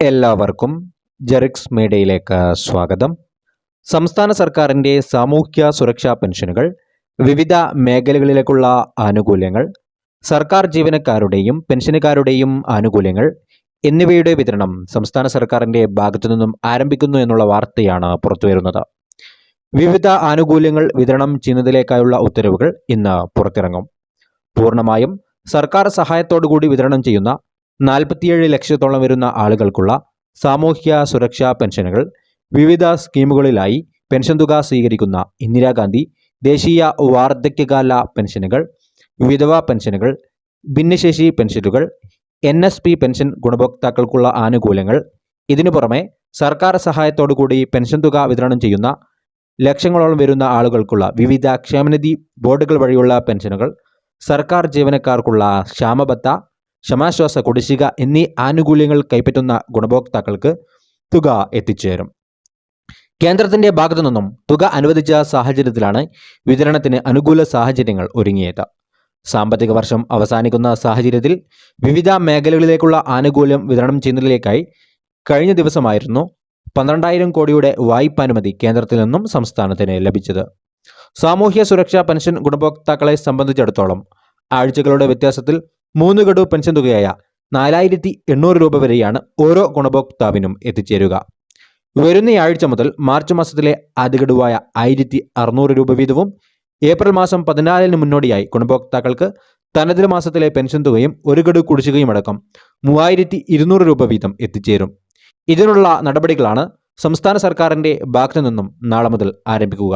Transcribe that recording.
എല്ലാവർക്കും ജെറിക്സ് മീഡിയയിലേക്ക് സ്വാഗതം. സംസ്ഥാന സർക്കാരിന്റെ സാമൂഹ്യ സുരക്ഷാ പെൻഷനുകൾ വിവിധ മേഖലകളിലേക്കുള്ള ആനുകൂല്യങ്ങൾ സർക്കാർ ജീവനക്കാരുടെയും പെൻഷനുകാരുടെയും ആനുകൂല്യങ്ങൾ എന്നിവയുടെ വിതരണം സംസ്ഥാന സർക്കാരിന്റെ ഭാഗത്തു നിന്നും ആരംഭിക്കുന്നു എന്നുള്ള വാർത്തയാണ് പുറത്തുവരുന്നത്. വിവിധ ആനുകൂല്യങ്ങൾ വിതരണം ചെയ്യുന്നതിലേക്കായുള്ള ഉത്തരവുകൾ ഇന്ന് പുറത്തിറങ്ങും. പൂർണമായും സർക്കാർ സഹായത്തോടുകൂടി വിതരണം ചെയ്യുന്ന നാൽപ്പത്തിയേഴ് ലക്ഷത്തോളം വരുന്ന ആളുകൾക്കുള്ള സാമൂഹ്യ സുരക്ഷാ പെൻഷനുകൾ വിവിധ സ്കീമുകളിലായി പെൻഷൻ തുക സ്വീകരിക്കുന്ന ഇന്ദിരാഗാന്ധി ദേശീയ വാർദ്ധക്യകാല പെൻഷനുകൾ വിധവാ പെൻഷനുകൾ ഭിന്നശേഷി പെൻഷനുകൾ എൻ എസ് പി പെൻഷൻ ഗുണഭോക്താക്കൾക്കുള്ള ആനുകൂല്യങ്ങൾ. ഇതിനു പുറമെ സർക്കാർ സഹായത്തോടുകൂടി പെൻഷൻ തുക വിതരണം ചെയ്യുന്ന ലക്ഷങ്ങളോളം വരുന്ന ആളുകൾക്കുള്ള വിവിധ ക്ഷേമനിധി ബോർഡുകൾ വഴിയുള്ള പെൻഷനുകൾ സർക്കാർ ജീവനക്കാർക്കുള്ള ക്ഷാമബത്ത ക്ഷമാശ്വാസ കുടിശ്ശിക എന്നീ ആനുകൂല്യങ്ങൾ കൈപ്പറ്റുന്ന ഗുണഭോക്താക്കൾക്ക് തുക എത്തിച്ചേരും. കേന്ദ്രത്തിന്റെ ഭാഗത്തു നിന്നും തുക അനുവദിച്ച സാഹചര്യത്തിലാണ് വിതരണത്തിന് അനുകൂല സാഹചര്യങ്ങൾ ഒരുങ്ങിയത്. സാമ്പത്തിക വർഷം അവസാനിക്കുന്ന സാഹചര്യത്തിൽ വിവിധ മേഖലകളിലേക്കുള്ള ആനുകൂല്യം വിതരണം ചെയ്യുന്നതിലേക്കായി കഴിഞ്ഞ ദിവസമായിരുന്നു പന്ത്രണ്ടായിരം കോടിയുടെ വായ്പാനുമതി കേന്ദ്രത്തിൽ നിന്നും സംസ്ഥാനത്തിന് ലഭിച്ചത്. സാമൂഹ്യ സുരക്ഷാ പെൻഷൻ ഗുണഭോക്താക്കളെ സംബന്ധിച്ചിടത്തോളം ആഴ്ചകളുടെ വ്യത്യാസത്തിൽ മൂന്ന് ഗഡു പെൻഷൻ തുകയായ നാലായിരത്തി എണ്ണൂറ് രൂപ വരെയാണ് ഓരോ ഗുണഭോക്താവിനും എത്തിച്ചേരുക. വരുന്നയാഴ്ച മുതൽ മാർച്ച് മാസത്തിലെ ആദ്യ ഗഡുവായ ആയിരത്തി അറുന്നൂറ് രൂപ വീതവും ഏപ്രിൽ മാസം പതിനാലിന് മുന്നോടിയായി ഗുണഭോക്താക്കൾക്ക് തനതിര മാസത്തിലെ പെൻഷൻ തുകയും ഒരു ഗഡു കുടിശ്ശികയും അടക്കം മൂവായിരത്തി ഇരുന്നൂറ് രൂപ വീതം എത്തിച്ചേരും. ഇതിനുള്ള നടപടികളാണ് സംസ്ഥാന സർക്കാരിന്റെ ഭാഗത്തു നിന്നും നാളെ മുതൽ ആരംഭിക്കുക.